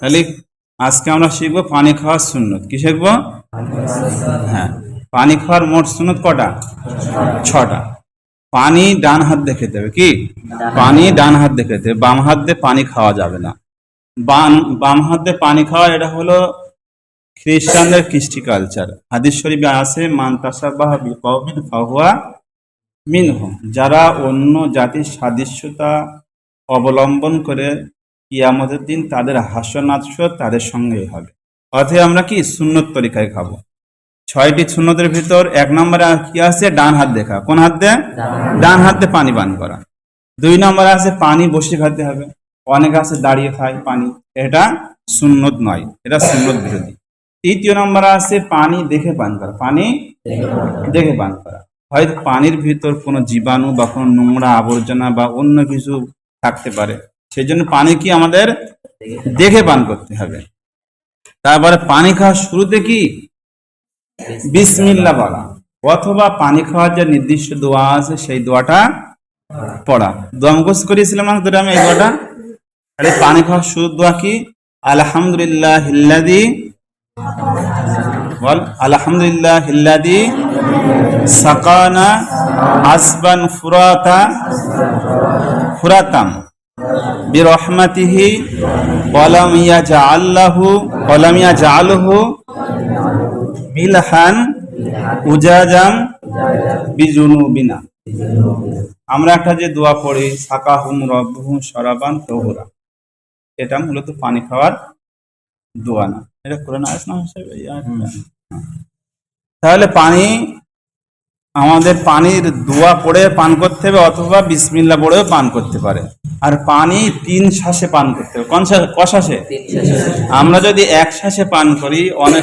তাহলে আজকে আমরা শিখব পানি খাওয়ার সুন্নত। কি শিখব? হ্যাঁ পানি খাওয়ার মোট সুন্নত কটা? ছটা। পানি ডান হাত দিয়ে খেতে হবে, কি? পানি ডান হাত দিয়ে খেতে হবে, বাম হাত দিয়ে পানি খাওয়া যাবে না। বাম বাম হাত দিয়ে পানি খাওয়া, এটা হলো খ্রিস্টানদের কৃষ্টি কালচার হাদিস শরীফে আছে মান্তাসাবাহ বিকৌমিন ফাহুয়া মিনহুম। যারা অন্য জাতির সাদৃশ্যতা অবলম্বন করে কিয়ামতের দিন তাদের হাস্যনাস্য তাদের সঙ্গেই হবে। অতএব আমরা কি সুন্নত তরিকায় খাব? ছয়টি সুন্নতের ভিতর এক নম্বরে কি আছে? ডান হাত দেখা। কোন হাত দিয়ে? ডান হাত দিয়ে পানি পান করা। দুই নম্বরে আছে পানি বসে খেতে হবে। অনেক আছে দাঁড়িয়ে খায় পানি। এটা সুন্নত নয়, এটা সুন্নত বিরোধী। তৃতীয় নম্বরে আছে পানি দেখে পান করা। পানি দেখে পান করা। হয়তো পানির ভিতর কোনো জীবাণু বা কোনো নোংরা আবর্জনা বা অন্য কিছু থাকতে পারে। সেই জন্য পানি কি আমাদের দেখে পান করতে হবে। তারপরে পানি খাওয়ার শুরুতে কি? বিসমিল্লা বলা। অথবা পানি খাওয়ার যে নির্দিষ্ট দোয়া আছে, সেই দোয়াটা পড়া। দোয়া মুখস্থ করিয়েছিলাম না আমি এই দোয়াটা? আরে পানি খাওয়ার শুরু দোয়া কি? আলহামদুলিল্লাহ হিল্লাদি বল আলহামদুলিল্লাহ হিল্লাদি সাকানা আসবান ফুরাতা, ফুরাতাম। বিরহমাতিহি ওয়ালাম ইয়াজআল্লাহু ওয়ালাম ইয়াজআলহু মিলহান উজাজাম বিজুনুবিনা। আমরা একটা যে দোয়া পড়ি সাকাহুম রব্বুহুম সরাবান তহুরা। এটা মূলত পানি খাওয়ার দোয়া না। এটা কোরআন আয়াত না হিসেবে? তাহলে পানি আমাদের পানির দোয়া পড়ে পান করতে হবে অথবা বিসমিল্লা পড়েও পান করতে পারে। আর পানি তিন শ্বাসে পান করতে হবে। কোন শ্বাসে ক শ্বাসে? আমরা যদি এক শ্বাসে পান করি অনেক